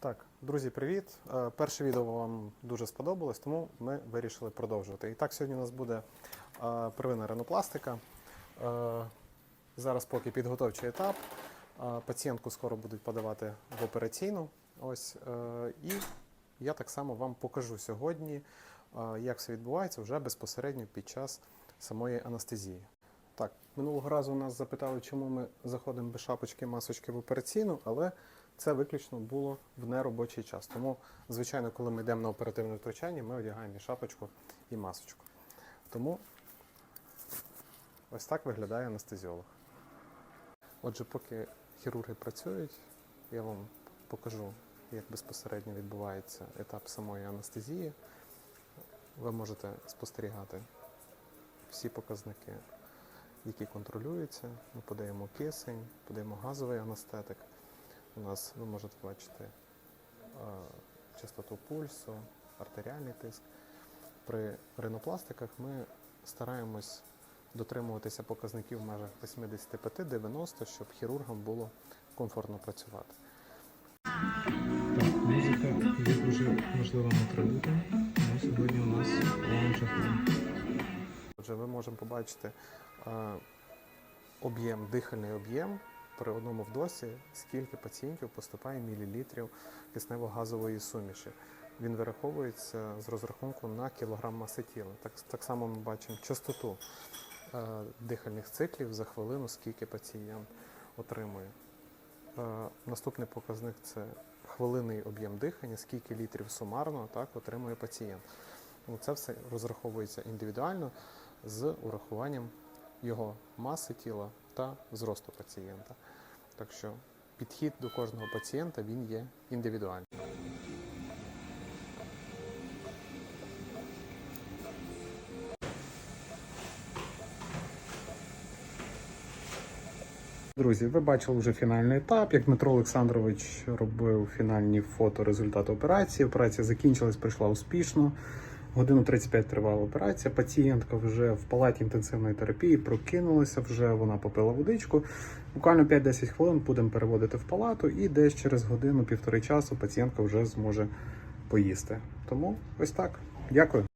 Так, друзі, привіт. Е, Перше відео вам дуже сподобалось, тому ми вирішили продовжувати. І так, сьогодні у нас буде е, первинна ринопластика. Е, Зараз поки підготовчий етап. Пацієнтку скоро будуть подавати в операційну. Ось, і я так само вам покажу сьогодні, як все відбувається вже безпосередньо під час самої анестезії. Так, минулого разу нас запитали, чому ми заходимо без шапочки масочки в операційну, але це виключно було в неробочий час. Тому, звичайно, коли ми йдемо на оперативне втручання, ми одягаємо і шапочку, і масочку. Тому ось так виглядає анестезіолог. Отже, поки хірурги працюють, я вам покажу, як безпосередньо відбувається етап самої анестезії. Ви можете спостерігати всі показники, які контролюються. Ми подаємо кисень, подаємо газовий анестетик. У нас ви можете бачити частоту пульсу, артеріальний тиск. При ринопластиках ми стараємось дотримуватися показників в межах 85-90, щоб хірургам було комфортно працювати. Так, музика є дуже важливим атрибутом. Ну, сьогодні у нас Отже, ми можемо побачити об'єм, дихальний об'єм при одному вдосі, скільки пацієнтів поступає мілілітрів киснево-газової суміші. Він вираховується з розрахунку на кілограм маси тіла. Так, так само ми бачимо частоту е, дихальних циклів за хвилину, скільки пацієнт отримує. Е, наступний показник це хвилинний об'єм дихання, скільки літрів сумарно так, отримує пацієнт. Це все розраховується індивідуально з урахуванням його маси тіла та зросту пацієнта. Так що підхід до кожного пацієнта він є індивідуальний. Друзі, ви бачили вже фінальний етап, як Дмитро Олександрович робив фінальні фото результату операції. Операція закінчилась, пройшла успішно. Годину 35 тривала операція. Пацієнтка вже в палаті інтенсивної терапії прокинулася, вже вона попила водичку. Буквально 5-10 хвилин будемо переводити в палату, і десь через годину-півтори часу пацієнтка вже зможе поїсти. Тому ось так. Дякую.